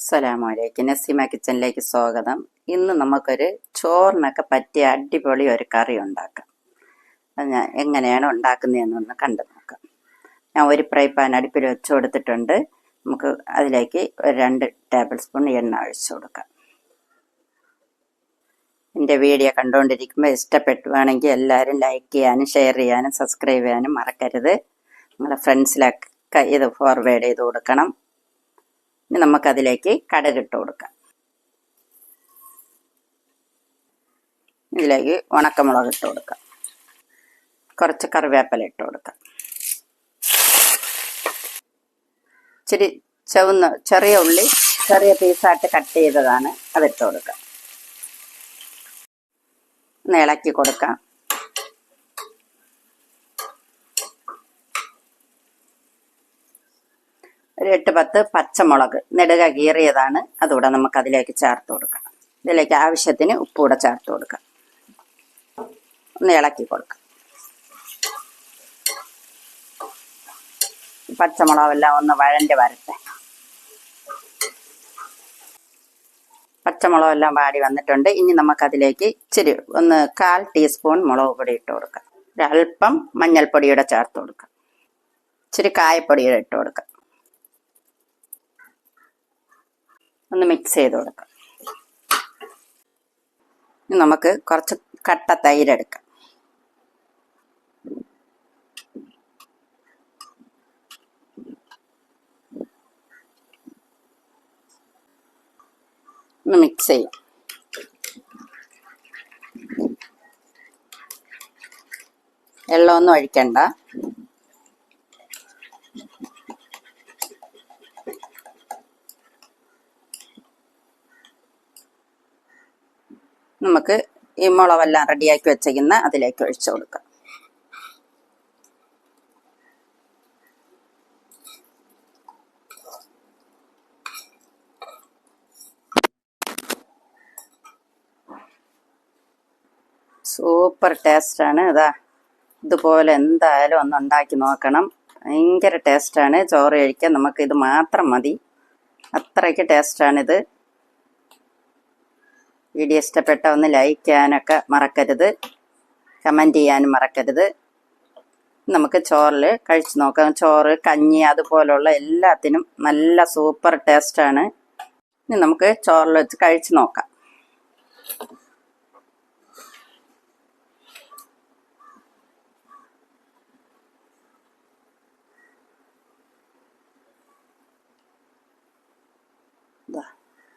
അസ്സലാമലൈക്കും നസീമ കിച്ചണിലേക്ക് സ്വാഗതം. ഇന്ന് നമുക്കൊരു ചോറിനൊക്കെ പറ്റിയ അടിപൊളി ഒരു കറി ഉണ്ടാക്കാം. അത് ഞാൻ എങ്ങനെയാണ് ഉണ്ടാക്കുന്നതെന്നൊന്ന് കണ്ടു നോക്കാം. ഞാൻ ഒരു ഫ്രൈ പാൻ അടുപ്പിൽ വെച്ച് കൊടുത്തിട്ടുണ്ട്. നമുക്ക് അതിലേക്ക് ഒരു രണ്ട് ടേബിൾ സ്പൂൺ എണ്ണ ഒഴിച്ചു കൊടുക്കാം. എന്റെ വീഡിയോ കണ്ടുകൊണ്ടിരിക്കുമ്പോൾ ഇഷ്ടപ്പെട്ടുവാണെങ്കിൽ എല്ലാവരും ലൈക്ക് ചെയ്യാനും ഷെയർ ചെയ്യാനും സബ്സ്ക്രൈബ് ചെയ്യാനും മറക്കരുത്. നിങ്ങളുടെ ഫ്രണ്ട്സിലൊക്കെ ഇത് ഫോർവേഡ് ചെയ്ത് കൊടുക്കണം. ഇനി നമുക്കതിലേക്ക് കടകിട്ട് കൊടുക്കാം. ഇതിലേക്ക് ഉണക്കമുളക് ഇട്ട് കൊടുക്കാം. കുറച്ച് കറിവേപ്പില ഇട്ട് കൊടുക്കാം. ഇച്ചിരി ചുവന്ന ചെറിയ ഉള്ളി ചെറിയ പീസായിട്ട് കട്ട് ചെയ്തതാണ് അതിട്ട് കൊടുക്കാം. ഒന്ന് ഇളക്കി കൊടുക്കാം. ഒരു എട്ട് പത്ത് പച്ചമുളക് നെടുക കീറിയതാണ്. അതുകൂടെ നമുക്ക് അതിലേക്ക് ചേർത്ത് കൊടുക്കാം. ഇതിലേക്ക് ആവശ്യത്തിന് ഉപ്പൂടെ ചേർത്ത് കൊടുക്കാം. ഒന്ന് ഇളക്കി കൊടുക്കാം. പച്ചമുളകെല്ലാം ഒന്ന് വഴണ്ടി വരട്ടെ. പച്ചമുളകെല്ലാം വാടി വന്നിട്ടുണ്ട്. ഇനി നമുക്കതിലേക്ക് ഇച്ചിരി ഒന്ന് കാൽ ടീസ്പൂൺ മുളക് പൊടി ഇട്ട് കൊടുക്കാം. ഒരല്പം മഞ്ഞൾപ്പൊടിയുടെ ചേർത്ത് കൊടുക്കാം. ഇച്ചിരി കായപ്പൊടിയുടെ ഇട്ട് കൊടുക്കാം. ഒന്ന് മിക്സ് ചെയ്ത് കൊടുക്കാം. നമുക്ക് കുറച്ച് കട്ട തൈര് എടുക്കാം. ഒന്ന് മിക്സ് ചെയ്യാം. വെള്ളമൊന്നും ഒഴിക്കണ്ട. നമുക്ക് ഈ മുളവെല്ലാം റെഡിയാക്കി വെച്ചേക്കുന്ന അതിലേക്ക് ഒഴിച്ചു കൊടുക്കാം. സൂപ്പർ ടേസ്റ്റാണ്. ഇതാ ഇതുപോലെ എന്തായാലും ഒന്ന് ഉണ്ടാക്കി നോക്കണം. ഭയങ്കര ടേസ്റ്റാണ്. ചോറ് കഴിക്കാൻ നമുക്ക് ഇത് മാത്രം മതി. അത്രയ്ക്ക് ടേസ്റ്റാണിത്. വീഡിയോ ഇഷ്ടപ്പെട്ട ഒന്ന് ലൈക്ക് ചെയ്യാനൊക്കെ മറക്കരുത്. കമന്റ് ചെയ്യാനും മറക്കരുത്. നമുക്ക് ചോറിൽ കഴിച്ചു നോക്കാം. ചോറ് കഞ്ഞി അതുപോലുള്ള എല്ലാത്തിനും നല്ല സൂപ്പർ ടേസ്റ്റാണ് ഇനി നമുക്ക് ചോറിൽ വെച്ച് കഴിച്ചു നോക്കാം.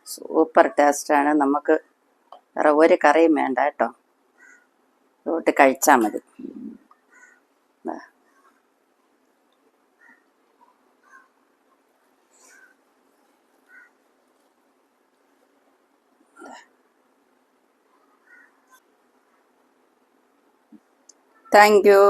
സൂപ്പർ ടേസ്റ്റാണ് നമുക്ക് വേറെ ഒരു കറിയും വേണ്ട കേട്ടോ. ഇതോട്ട് കഴിച്ചാൽ മതി. Thank you